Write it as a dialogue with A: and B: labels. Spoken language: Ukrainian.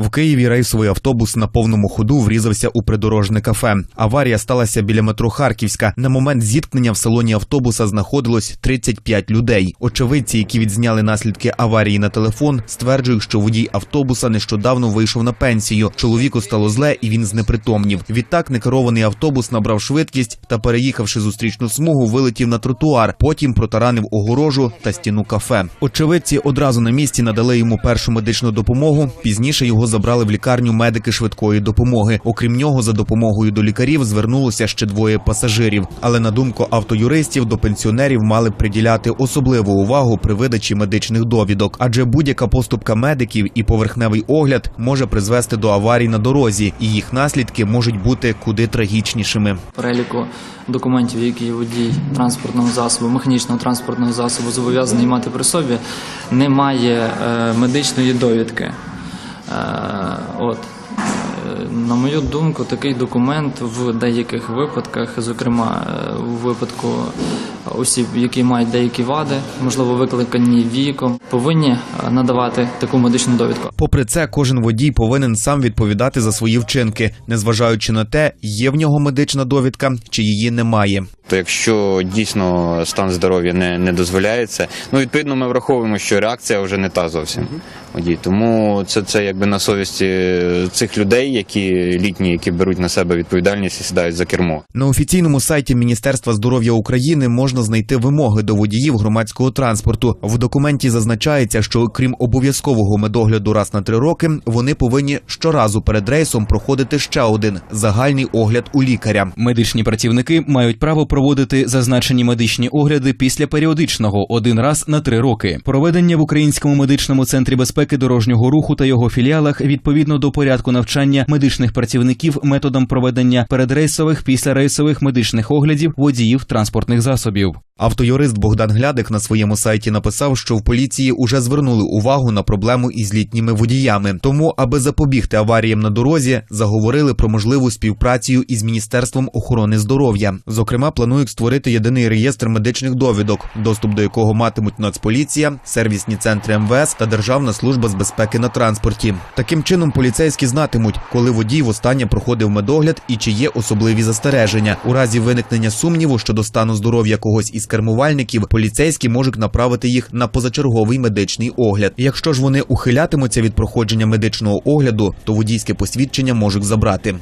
A: В Києві рейсовий автобус на повному ходу врізався у придорожне кафе. Аварія сталася біля метро Харківська. На момент зіткнення в салоні автобуса знаходилось 35 людей. Очевидці, які відзняли наслідки аварії на телефон, стверджують, що водій автобуса нещодавно вийшов на пенсію. Чоловіку стало зле, і він знепритомнів. Відтак некерований автобус набрав швидкість та, переїхавши зустрічну смугу, вилетів на тротуар. Потім протаранив огорожу та стіну кафе. Очевидці одразу на місці надали йому першу медичну допомогу. Пізніше його забрали в лікарню медики швидкої допомоги. Окрім нього, за допомогою до лікарів звернулося ще двоє пасажирів. Але на думку автоюристів, до пенсіонерів мали б приділяти особливу увагу при видачі медичних довідок, адже будь-яка поступка медиків і поверхневий огляд може призвести до аварій на дорозі, і їх наслідки можуть бути куди трагічнішими.
B: переліку документів, які водій транспортного засобу, механічного транспортного засобу зобов'язаний мати при собі, немає е, медичної довідки. Е, от. Е, На мою думку, такий документ в деяких випадках, зокрема е, у випадку осіб, які мають деякі вади, можливо, викликані віком, повинні надавати таку медичну довідку.
A: Попри це, кожен водій повинен сам відповідати за свої вчинки, незважаючи на те, є в нього медична довідка чи її немає.
C: То якщо дійсно стан здоров'я не, не дозволяється, ну відповідно ми враховуємо, що реакція вже не та зовсім. Водій. Тому це, це якби на совісті цих людей, які літні, які беруть на себе відповідальність і сідають за кермо.
A: На офіційному сайті Міністерства здоров'я України можна знайти вимоги до водіїв громадського транспорту. В документі зазначається, що крім обов'язкового медогляду раз на три роки, вони повинні щоразу перед рейсом проходити ще один загальний огляд у лікаря.
D: Медичні працівники мають право проводити зазначені медичні огляди після періодичного один раз на три роки. Проведення в Українському медичному центрі безпеки дорожнього руху та його філіалах відповідно до порядку навчання медичних працівників методом проведення передрейсових післярейсових медичних оглядів водіїв транспортних засобів.
A: Автоюрист Богдан Глядик на своєму сайті написав, що в поліції уже звернули увагу на проблему із літніми водіями. Тому, аби запобігти аваріям на дорозі, заговорили про можливу співпрацю із міністерством охорони здоров'я. Зокрема, планують створити єдиний реєстр медичних довідок, доступ до якого матимуть Нацполіція, сервісні центри МВС та Державна служба з безпеки на транспорті. Таким чином, поліцейські знатимуть, коли водій востаннє проходив медогляд і чи є особливі застереження. У разі виникнення сумніву щодо стану здоров'я когось із кермувальників, поліцейські можуть направити їх на позачерговий медичний огляд. Якщо ж вони ухилятимуться від проходження медичного огляду, то водійське посвідчення можуть забрати.